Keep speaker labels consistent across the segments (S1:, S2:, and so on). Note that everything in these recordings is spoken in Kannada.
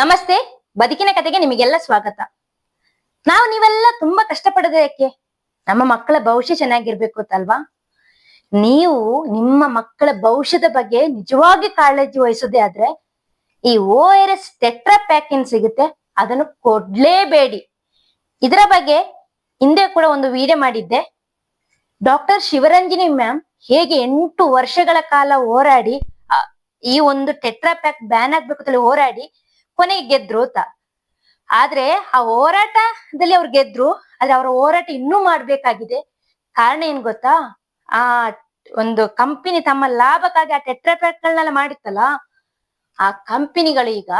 S1: ನಮಸ್ತೆ, ಬದುಕಿನ ಕತೆಗೆ ನಿಮಗೆಲ್ಲ ಸ್ವಾಗತ. ನಾವು ನೀವೆಲ್ಲ ತುಂಬಾ ಕಷ್ಟಪಡೋದು ಯಾಕೆ? ನಮ್ಮ ಮಕ್ಕಳ ಭವಿಷ್ಯ ಚೆನ್ನಾಗಿರ್ಬೇಕು ಅಂತಲ್ವಾ ನೀವು ನಿಮ್ಮ ಮಕ್ಕಳ ಭವಿಷ್ಯದ ಬಗ್ಗೆ ನಿಜವಾಗಿ ಕಾಳಜಿ ವಹಿಸೋದೇ ಆದ್ರೆ, ಈ O R S tetra pack ಏನ್ ಸಿಗುತ್ತೆ? ಅದನ್ನು ಕೊಡ್ಲೇಬೇಡಿ. ಇದರ ಬಗ್ಗೆ ಹಿಂದೆ ಕೂಡ ಒಂದು ವಿಡಿಯೋ ಮಾಡಿದ್ದೆ. ಡಾಕ್ಟರ್ ಶಿವರಂಜಿನಿ ಮ್ಯಾಮ್ ಹೇಗೆ ಎಂಟು ವರ್ಷಗಳ ಕಾಲ ಹೋರಾಡಿ ಈ ಒಂದು ಟೆಟ್ರಾ ಪ್ಯಾಕ್ ಬ್ಯಾನ್ ಆಗ್ಬೇಕು ಅಂತ ಹೋರಾಡಿ ಕೊನೆಗೆ ಗೆದ್ರು ಅಂತ. ಆದ್ರೆ ಆ ಹೋರಾಟದಲ್ಲಿ ಅವ್ರು ಗೆದ್ರು, ಆದ್ರೆ ಅವರ ಹೋರಾಟ ಇನ್ನೂ ಮಾಡ್ಬೇಕಾಗಿದೆ. ಕಾರಣ ಏನ್ ಗೊತ್ತಾ? ಆ ಒಂದು ಕಂಪನಿ ತಮ್ಮ ಲಾಭಕ್ಕಾಗಿ ಆ ಟೆಟ್ರಾ ಪ್ಯಾಕ್ ಗಳನ್ನೆಲ್ಲ ಮಾಡಿತ್ತಲ್ಲ, ಆ ಕಂಪನಿಗಳು ಈಗ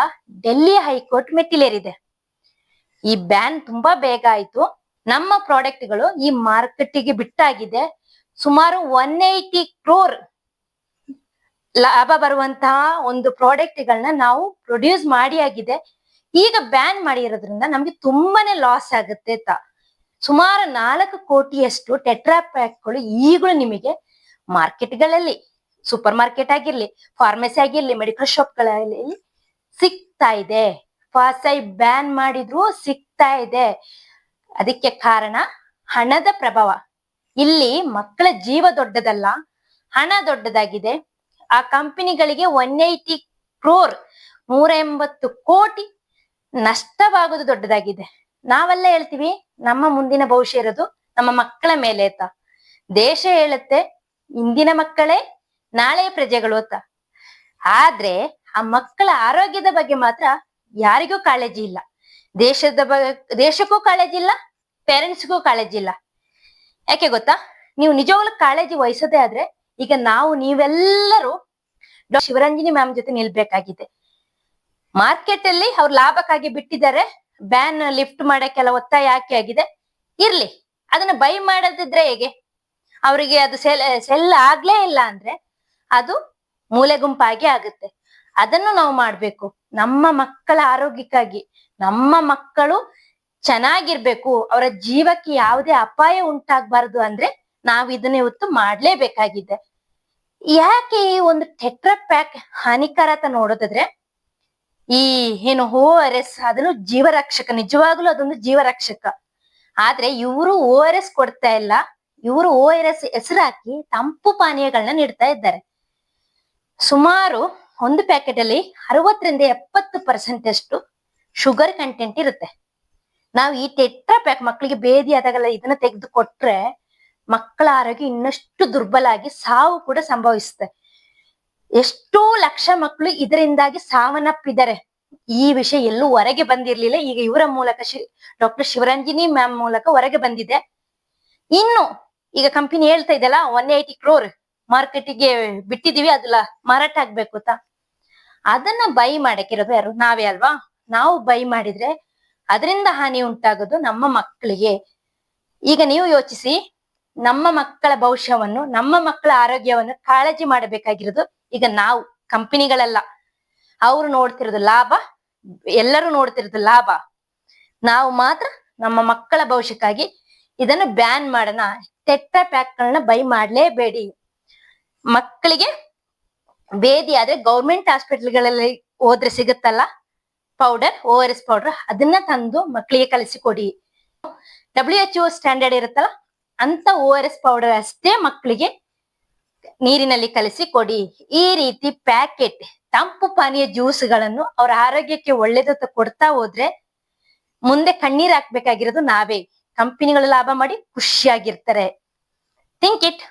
S1: ಡೆಲ್ಲಿ ಹೈಕೋರ್ಟ್ ಮೆಟ್ಟಿಲೇರಿದೆ. ಈ ಬ್ಯಾನ್ ತುಂಬಾ ಬೇಗ ಆಯ್ತು. ನಮ್ಮ ಪ್ರಾಡಕ್ಟ್ಗಳು ಈ ಮಾರ್ಕೆಟಿಗೆ ಬಿಟ್ಟಾಗಿದೆ. ಸುಮಾರು ಒನ್ ಏಯ್ಟಿ ಕ್ರೋರ್ ಲಾಭ ಬರುವಂತಹ ಒಂದು ಪ್ರಾಡಕ್ಟ್ ಗಳನ್ನ ನಾವು ಪ್ರೊಡ್ಯೂಸ್ ಮಾಡಿ ಆಗಿದೆ. ಈಗ ಬ್ಯಾನ್ ಮಾಡಿರೋದ್ರಿಂದ ನಮ್ಗೆ ತುಂಬಾನೇ ಲಾಸ್ ಆಗುತ್ತೆ ತಾ ಸುಮಾರು ನಾಲ್ಕು ಕೋಟಿಯಷ್ಟು ಟೆಟ್ರಾ ಪ್ಯಾಕ್ಗಳು ಈಗಲೂ ನಿಮಗೆ ಮಾರ್ಕೆಟ್ಗಳಲ್ಲಿ ಸೂಪರ್ ಮಾರ್ಕೆಟ್ ಆಗಿರ್ಲಿ ಫಾರ್ಮಸಿ ಆಗಿರ್ಲಿ ಮೆಡಿಕಲ್ ಶಾಪ್ಗಳಲ್ಲಿ ಸಿಗ್ತಾ ಇದೆ. ಫಾಸ್ಟ್ ಬ್ಯಾನ್ ಮಾಡಿದ್ರು ಸಿಗ್ತಾ ಇದೆ. ಅದಕ್ಕೆ ಕಾರಣ ಹಣದ ಪ್ರಭಾವ. ಇಲ್ಲಿ ಮಕ್ಕಳ ಜೀವ ದೊಡ್ಡದಲ್ಲ, ಹಣ ದೊಡ್ಡದಾಗಿದೆ. ಆ ಕಂಪನಿಗಳಿಗೆ ಒನ್ ಏಯ್ಟಿ ಕ್ರೋರ್ ನೂರ ಎಂಬತ್ತು ಕೋಟಿ ನಷ್ಟವಾಗೋದು ದೊಡ್ಡದಾಗಿದೆ. ನಾವೆಲ್ಲ ಹೇಳ್ತೀವಿ, ನಮ್ಮ ಮುಂದಿನ ಭವಿಷ್ಯ ಇರೋದು ನಮ್ಮ ಮಕ್ಕಳ ಮೇಲೆ ದೇಶ ಹೇಳುತ್ತೆ, ಇಂದಿನ ಮಕ್ಕಳೇ ನಾಳೆ ಪ್ರಜೆಗಳು ಅಂತ. ಆದ್ರೆ ಆ ಮಕ್ಕಳ ಆರೋಗ್ಯದ ಬಗ್ಗೆ ಮಾತ್ರ ಯಾರಿಗೂ ಕಾಳಜಿ ಇಲ್ಲ. ದೇಶದ ಬಗ್ಗೆ ದೇಶಕ್ಕೂ ಕಾಳಜಿ ಇಲ್ಲ ಪೇರೆಂಟ್ಸ್ಗೂ ಕಾಳಜಿ ಇಲ್ಲ. ಯಾಕೆ ಗೊತ್ತಾ? ನೀವು ನಿಜವಾಗ್ಲೂ ಕಾಳಜಿ ವಹಿಸೋದೇ ಆದ್ರೆ ಈಗ ನಾವು ನೀವೆಲ್ಲರೂ ಶಿವರಂಜಿನಿ ಮ್ಯಾಮ್ ಜೊತೆ ನಿಲ್ಬೇಕಾಗಿದೆ. ಮಾರ್ಕೆಟ್ ಅಲ್ಲಿ ಅವ್ರು ಲಾಭಕ್ಕಾಗಿ ಬಿಟ್ಟಿದ್ದಾರೆ. ಬ್ಯಾನ್ ಲಿಫ್ಟ್ ಮಾಡಕ್ಕೆಲ್ಲ ಒತ್ತಾಯ ಹಾಕಿ ಆಗಿದೆ. ಇರ್ಲಿ. ಅದನ್ನ ಬೈ ಮಾಡದಿದ್ರೆ ಹೇಗೆ? ಅವರಿಗೆ ಅದು ಸೆಲ್ ಸೆಲ್ ಆಗ್ಲೇ ಇಲ್ಲ ಅಂದ್ರೆ ಅದು ಮೂಲೆ ಗುಂಪಾಗಿ ಆಗುತ್ತೆ. ಅದನ್ನು ನಾವು ಮಾಡ್ಬೇಕು. ನಮ್ಮ ಮಕ್ಕಳ ಆರೋಗ್ಯಕ್ಕಾಗಿ. ನಮ್ಮ ಮಕ್ಕಳು ಚೆನ್ನಾಗಿರ್ಬೇಕು. ಅವರ ಜೀವಕ್ಕೆ ಯಾವುದೇ ಅಪಾಯ ಉಂಟಾಗಬಾರದು ಅಂದ್ರೆ ನಾವು ಇದನ್ನ ಇವತ್ತು ಮಾಡ್ಲೇಬೇಕಾಗಿದೆ. ಯಾಕೆ ಈ ಒಂದು ಟೆಟ್ರಾ ಪ್ಯಾಕ್ ಹಾನಿಕರ ಅಂತ ನೋಡೋದಾದ್ರೆ, ಈ ಏನು ಓ ಆರ್ ಎಸ್ ಅದನ್ನು ಜೀವರಕ್ಷಕ, ನಿಜವಾಗ್ಲೂ ಅದೊಂದು ಜೀವರಕ್ಷಕ. ಆದ್ರೆ ಇವರು ಓ ಆರ್ ಎಸ್ ಕೊಡ್ತಾ ಇಲ್ಲ. ಇವರು ಓ ಆರ್ ಎಸ್ ಹೆಸರು ಹಾಕಿ ತಂಪು ಪಾನೀಯಗಳನ್ನ ನೀಡ್ತಾ ಇದ್ದಾರೆ. ಸುಮಾರು ಒಂದು ಪ್ಯಾಕೆಟ್ ಅಲ್ಲಿ ಅರವತ್ತರಿಂದ ಎಪ್ಪತ್ತು ಪರ್ಸೆಂಟ್ ಅಷ್ಟು ಶುಗರ್ ಕಂಟೆಂಟ್ ಇರುತ್ತೆ. ನಾವು ಈ ಟೆಟ್ರಾ ಪ್ಯಾಕ್ ಮಕ್ಕಳಿಗೆ ಬೇದಿ ಆದಾಗಲ್ಲ ಇದನ್ನ ತೆಗೆದು ಕೊಟ್ರೆ ಮಕ್ಕಳ ಆರೋಗ್ಯ ಇನ್ನಷ್ಟು ದುರ್ಬಲಾಗಿ ಸಾವು ಕೂಡ ಸಂಭವಿಸುತ್ತೆ. ಎಷ್ಟೋ ಲಕ್ಷ ಮಕ್ಕಳು ಇದರಿಂದಾಗಿ ಸಾವನ್ನಪ್ಪಿದ್ದಾರೆ. ಈ ವಿಷಯ ಎಲ್ಲೂ ಹೊರಗೆ ಬಂದಿರ್ಲಿಲ್ಲ. ಈಗ ಇವರ ಮೂಲಕ ಶಿ ಡಾಕ್ಟರ್ ಶಿವರಂಜಿನಿ ಮ್ಯಾಮ್ ಮೂಲಕ ಹೊರಗೆ ಬಂದಿದೆ. ಇನ್ನು ಈಗ ಕಂಪನಿ ಹೇಳ್ತಾ ಇದೆಲ್ಲ ಒನ್ ಏಯ್ಟಿ ಕ್ರೋರ್ ಮಾರ್ಕೆಟಿಗೆ ಬಿಟ್ಟಿದೀವಿ ಅದಲ್ಲ ಮಾರಾಟ ಆಗ್ಬೇಕು ಅಂತ. ಅದನ್ನ ಬೈ ಮಾಡಕ್ಕಿರೋದು ಯಾರು? ನಾವೇ ಅಲ್ವಾ? ನಾವು ಬೈ ಮಾಡಿದ್ರೆ ಅದರಿಂದ ಹಾನಿ ಉಂಟಾಗೋದು ನಮ್ಮ ಮಕ್ಕಳಿಗೆ. ಈಗ ನೀವು ಯೋಚಿಸಿ ನಮ್ಮ ಮಕ್ಕಳ ಭವಿಷ್ಯವನ್ನು, ನಮ್ಮ ಮಕ್ಕಳ ಆರೋಗ್ಯವನ್ನು ಕಾಳಜಿ ಮಾಡಬೇಕಾಗಿರೋದು ಈಗ ನಾವು, ಕಂಪನಿಗಳೆಲ್ಲ. ಅವ್ರು ನೋಡ್ತಿರೋದು ಲಾಭ, ಎಲ್ಲರೂ ನೋಡ್ತಿರೋದು ಲಾಭ. ನಾವು ಮಾತ್ರ ನಮ್ಮ ಮಕ್ಕಳ ಭವಿಷ್ಯಕ್ಕಾಗಿ ಇದನ್ನು ಬ್ಯಾನ್ ಮಾಡೋಣ ಪ್ಯಾಕ್ ಪ್ಯಾಕ್ಗಳನ್ನ ಬೈ ಮಾಡಲೇಬೇಡಿ. ಮಕ್ಕಳಿಗೆ ಬೇದಿ ಆದ್ರೆ ಗೌರ್ಮೆಂಟ್ ಹಾಸ್ಪಿಟಲ್ಗಳಲ್ಲಿ ಹೋದ್ರೆ ಸಿಗುತ್ತಲ್ಲ? Powder O R S powder ಅದನ್ನ ತಂದು ಮಕ್ಕಳಿಗೆ ಕಲಿಸಿಕೊಡಿ ಡಬ್ಲ್ಯೂ ಎಚ್ ಒ ಸ್ಟ್ಯಾಂಡರ್ಡ್ ಇರುತ್ತಲ್ಲ? ಅಂತ ಓ ಆರ್ ಎಸ್ ಪೌಡರ್ ಅಷ್ಟೇ ಮಕ್ಕಳಿಗೆ ನೀರಿನಲ್ಲಿ ಕಲಸಿ ಕೊಡಿ. ಈ ರೀತಿ ಪ್ಯಾಕೆಟ್ ತಂಪು ಪಾನೀಯ ಜ್ಯೂಸ್ಗಳನ್ನು ಅವರ ಆರೋಗ್ಯಕ್ಕೆ ಒಳ್ಳೇದಂತ ಕೊಡ್ತಾ ಹೋದ್ರೆ ಮುಂದೆ ಕಣ್ಣೀರ್ ಹಾಕ್ಬೇಕಾಗಿರೋದು ನಾವೇ. ಕಂಪನಿಗಳು ಲಾಭ ಮಾಡಿ ಖುಷಿಯಾಗಿರ್ತಾರೆ. Think it